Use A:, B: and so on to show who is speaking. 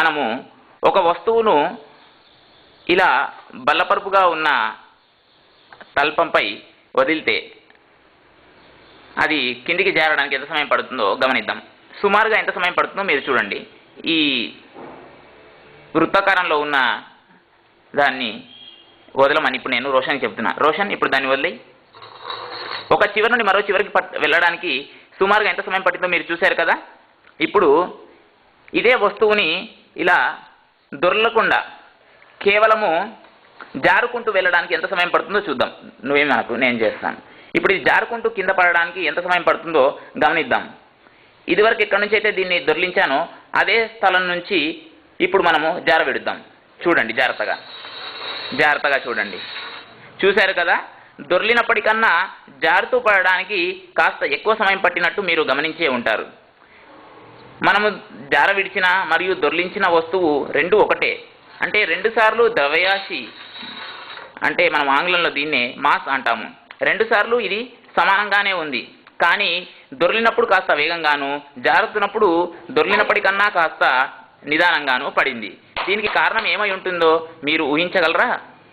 A: మనము ఒక వస్తువును ఇలా బల్లపరుపుగా ఉన్న తల్పంపై వదిలితే అది కిందికి చేరడానికి ఎంత సమయం పడుతుందో గమనిద్దాం. సుమారుగా ఎంత సమయం పడుతుందో మీరు చూడండి. ఈ వృత్తాకారంలో ఉన్న దాన్ని వదలమని ఇప్పుడు నేను రోషన్కి చెప్తున్నా. రోషన్ ఇప్పుడు దాన్ని వదిలి ఒక చివరి నుండి మరో చివరికి పట్ వెళ్ళడానికి సుమారుగా ఎంత సమయం పట్టిందో మీరు చూశారు కదా? ఇప్పుడు ఇదే వస్తువుని ఇలా దొరలకుండా కేవలము జారుకుంటూ వెళ్ళడానికి ఎంత సమయం పడుతుందో చూద్దాం. నువ్వేం నాకు నేను చేస్తాను. ఇప్పుడు ఇది జారుకుంటూ కింద పడడానికి ఎంత సమయం పడుతుందో గమనిద్దాం. ఇదివరకు ఎక్కడి నుంచి అయితే దీన్ని దొర్లించానో అదే స్థలం నుంచి ఇప్పుడు మనము జారబెడుద్దాం చూడండి జాగ్రత్తగా. జాగ్రత్తగా చూడండి. చూశారు కదా? దొర్లినప్పటికన్నా జారుతూ పడడానికి కాస్త ఎక్కువ సమయం పట్టినట్టు మీరు గమనించే ఉంటారు. మనము జార విడిచిన మరియు దొర్లించిన వస్తువు రెండు ఒకటే. అంటే రెండు సార్లు ద్రవ్యరాశి అంటే మనం ఆంగ్లంలో దీన్నే మాస్ అంటాము. రెండు సార్లు ఇది సమానంగానే ఉంది. కానీ దొర్లినప్పుడు కాస్త వేగంగాను జారుతున్నప్పుడు దొర్లినప్పటికన్నా కాస్త నిదానంగాను పడింది. దీనికి కారణం ఏమై ఉంటుందో మీరు ఊహించగలరా?